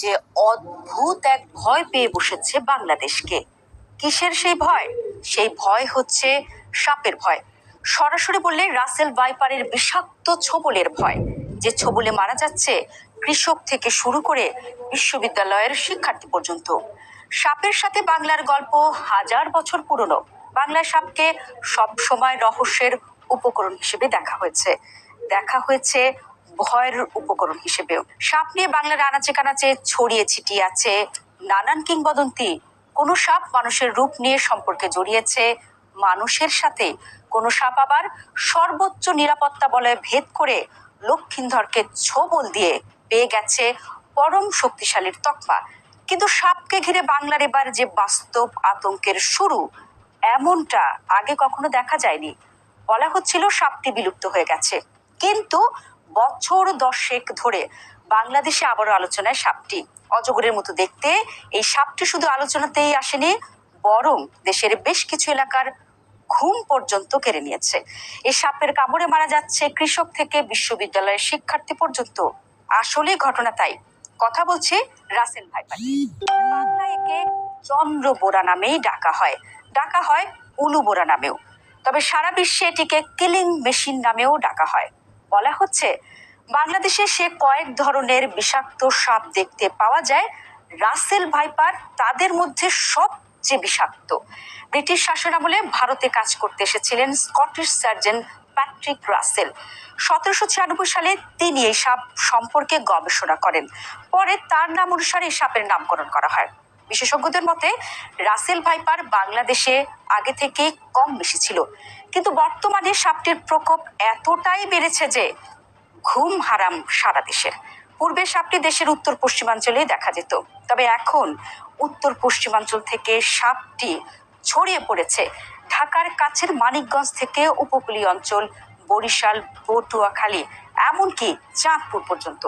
যে অদ্ভুত এক ভয় পেয়ে বসেছে বাংলাদেশকে। কিসের সেই ভয়? সেই ভয় হচ্ছে সাপের ভয়। সরাসরি বললে রাসেল ভাইপারের বিষাক্ত ছোবলের ভয়, যে ছোবলে মারা যাচ্ছে কৃষক থেকে শুরু করে বিশ্ববিদ্যালয়ের শিক্ষার্থী পর্যন্ত। সাপের সাথে বাংলার গল্প হাজার বছর পুরনো। বাংলায় সাপকে সবসময় রহস্যের উপকরণ হিসেবে দেখা হয়েছে। দেখা হয়েছে ভয়ের উপকরণ হিসেবেও। সাপ নিয়ে বাংলার আনাচে কানাচে ছড়িয়ে ছিটিয়ে আছে নানান কিংবদন্তি। কোনো সাপ মানুষের রূপ নিয়ে সম্পর্কে জড়িয়েছে মানুষের সাথে। কোনো সাপ আবার সর্বোচ্চ নিরাপত্তা বলয় ভেদ করে লক্ষিন্দরকে ছোবল দিয়ে পেয়ে গেছে পরম শক্তিশালীর তকমা। কিন্তু সাপকে ঘিরে বাংলার এবার যে বাস্তব আতঙ্কের শুরু, এমনটা আগে কখনো দেখা যায়নি। বলা হচ্ছিল সাপটি বিলুপ্ত হয়ে গেছে। কিন্তু বছর দশেক ধরে বাংলাদেশে আবারও আলোচনায় সাপটি। অজগরের মতো দেখতে এই সাপটি শুধু আলোচনাতেই আসেনি, বরং দেশের বেশ কিছু এলাকার ঘুম পর্যন্ত কেড়ে নিয়েছে। এই সাপের কামড়ে মারা যাচ্ছে কৃষক থেকে বিশ্ববিদ্যালয়ের শিক্ষার্থী পর্যন্ত। আসলে ঘটনা তাই। কথা বলছি রাসেল ভাইপার বাংলায় একে চন্দ্র বোরা নামেই ডাকা হয়। ডাকা হয় উলু বোরা নামেও। তবে সারা বিশ্বে এটিকে কিলিং মেশিন নামেও ডাকা হয়। বলা হচ্ছে, বাংলাদেশে সে কয়েক ধরনের বিষাক্ত সাপ দেখতে পাওয়া যায়। রাসেল ভাইপার তাদের মধ্যে সবচেয়ে বিষাক্ত। ব্রিটিশ শাসনামলে ভারতে কাজ করতে এসেছিলেন স্কটিশ সার্জন প্যাট্রিক রাসেল। সতেরোশো ছিয়ানব্বই সালে তিনি এই সাপ সম্পর্কে গবেষণা করেন। পরে তার নাম অনুসারে এই সাপের নামকরণ করা হয়। বিশেষজ্ঞদের মতে, রাসেল ভাইপার বাংলাদেশে আগে থেকে কম বেশি ছিল। কিন্তু বর্তমানে সাপটির প্রকোপ এতটাই বেড়েছে যে, ঘুম হারাম সারা দেশের পূর্বে সাপটি দেশের উত্তর পশ্চিমাঞ্চলে দেখা যেত। তবে এখন উত্তর পশ্চিমাঞ্চল থেকে সাপটি ছড়িয়ে পড়েছে। ঢাকার কাছের মানিকগঞ্জ থেকে উপকূলীয় অঞ্চল, বরিশাল, পটুয়াখালী, এমনকি চাঁদপুর পর্যন্ত।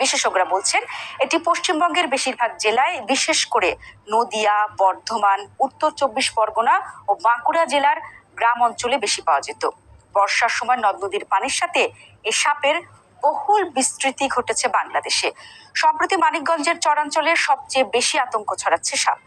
বিশেষজ্ঞরা বলছেন, এটি পশ্চিমবঙ্গের বেশিরভাগ জেলায়, বিশেষ করে নদিয়া, বর্ধমান, উত্তর চব্বিশ পরগনা ও বাঁকুড়া জেলার গ্রাম অঞ্চলে বেশি পাওয়া যেত। বর্ষার সময় নদ নদীর পানির সাথে এ সাপের বহুল বিস্তৃতি ঘটেছে বাংলাদেশে। সম্প্রতি মানিকগঞ্জের চরাঞ্চলে সবচেয়ে বেশি আতঙ্ক ছড়াচ্ছে সাপ।